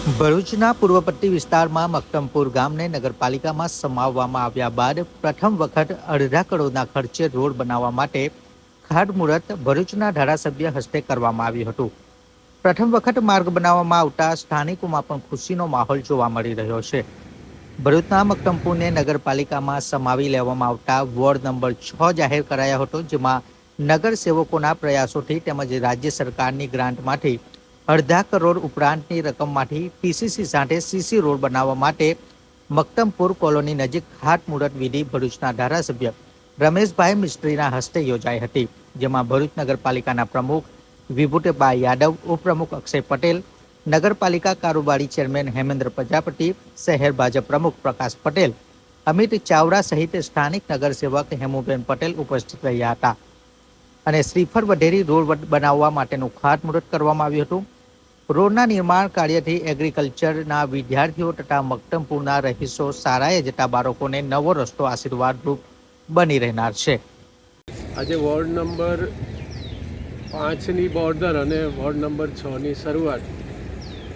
ભરૂચના પૂર્વ પટ્ટી વિસ્તારમાં મક્તમપુર ગામને નગરપાલિકામાં સમાવવામાં આવ્યા બાદ પ્રથમ વખત અડધા કરોડના ખર્ચે રોડ બનાવવા માટે ખાતમુહૂર્ત ભરૂચના ધારાસભ્ય હસ્તે કરવામાં આવ્યું હતું. પ્રથમ વખત માર્ગ બનાવવામાં આવતા સ્થાનિકોમાં પણ ખુશીનો માહોલ જોવા મળી રહ્યો છે. ભરૂચના મક્તમપુરને નગરપાલિકામાં સમાવી લેવામાં આવતા વોર્ડ નંબર છ જાહેર કરાયો હતો, જેમાં નગરસેવકોના પ્રયાસોથી તેમજ રાજ્ય સરકારની ગ્રાન્ટમાંથી અડધા કરોડ ઉપરાંતની રકમમાંથી પીસીસી સાથે સીસી રોડ બનાવવા માટે મક્તમપુર કોલોની નજીક ખાતમુહૂર્ત વિધિ ભરૂચના ધારાસભ્ય રમેશભાઈ મિસ્ત્રીના હસ્તે યોજાઈ હતી, જેમાં ભરૂચ નગરપાલિકાના પ્રમુખ વિભૂતભાઈ યાદવ, ઉપપ્રમુખ અક્ષય પટેલ, નગરપાલિકા કારોબારી ચેરમેન હેમેન્દ્ર પ્રજાપતિ, શહેર ભાજપ પ્રમુખ પ્રકાશ પટેલ, અમિત ચાવડા સહિત સ્થાનિક નગરસેવક હેમુબેન પટેલ ઉપસ્થિત રહ્યા હતા. અને શ્રીફળ વધેરી રોડ બનાવવા માટેનું ખાતમુહૂર્ત કરવામાં આવ્યું હતું. રોડના નિર્માણ કાર્યથી એગ્રીકલ્ચરના વિદ્યાર્થીઓ તથા મક્તમપુરના રહીશો શાળાએ જતા બાળકોને નવો રસ્તો આશીર્વાદરૂપ બની રહેનાર છે. આજે વોર્ડ નંબર પાંચની બોર્ડર અને વોર્ડ નંબર છની શરૂઆત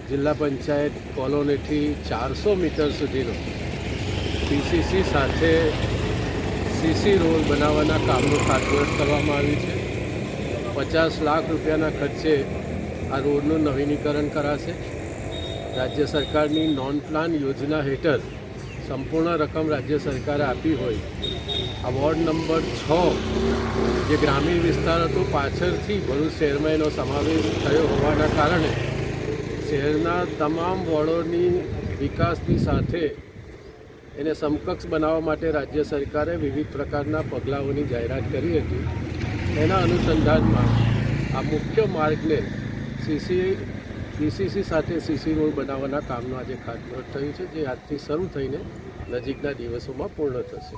જિલ્લા પંચાયત કોલોનીથી ચારસો મીટર સુધીનો પીસીસી સાથે સીસી રોડ બનાવવાના કામનું ખાતમુહૂર્ત કરવામાં આવ્યું છે. પચાસ લાખ રૂપિયાના ખર્ચે આ રોડનું નવીનીકરણ કરાશે. રાજ્ય સરકારની નોન પ્લાન યોજના હેઠળ સંપૂર્ણ રકમ રાજ્ય સરકારે આપી હોય. આ વોર્ડ નંબર છ, જે ગ્રામીણ વિસ્તાર હતો, પાછળથી ભરૂચ શહેરમાં એનો સમાવેશ થયો હોવાના કારણે શહેરના તમામ વોર્ડોની વિકાસની સાથે એને સમકક્ષ બનાવવા માટે રાજ્ય સરકારે વિવિધ પ્રકારના પગલાઓની જાહેરાત કરી હતી. એના અનુસંધાનમાં આ મુખ્ય માર્ગને C C D C C સાથે સીસી રોડ બનાવવાના કામનું આજે ખાતમુહૂર્ત થયું છે, જે આજથી શરૂ થઈને નજીકના દિવસોમાં પૂર્ણ થશે.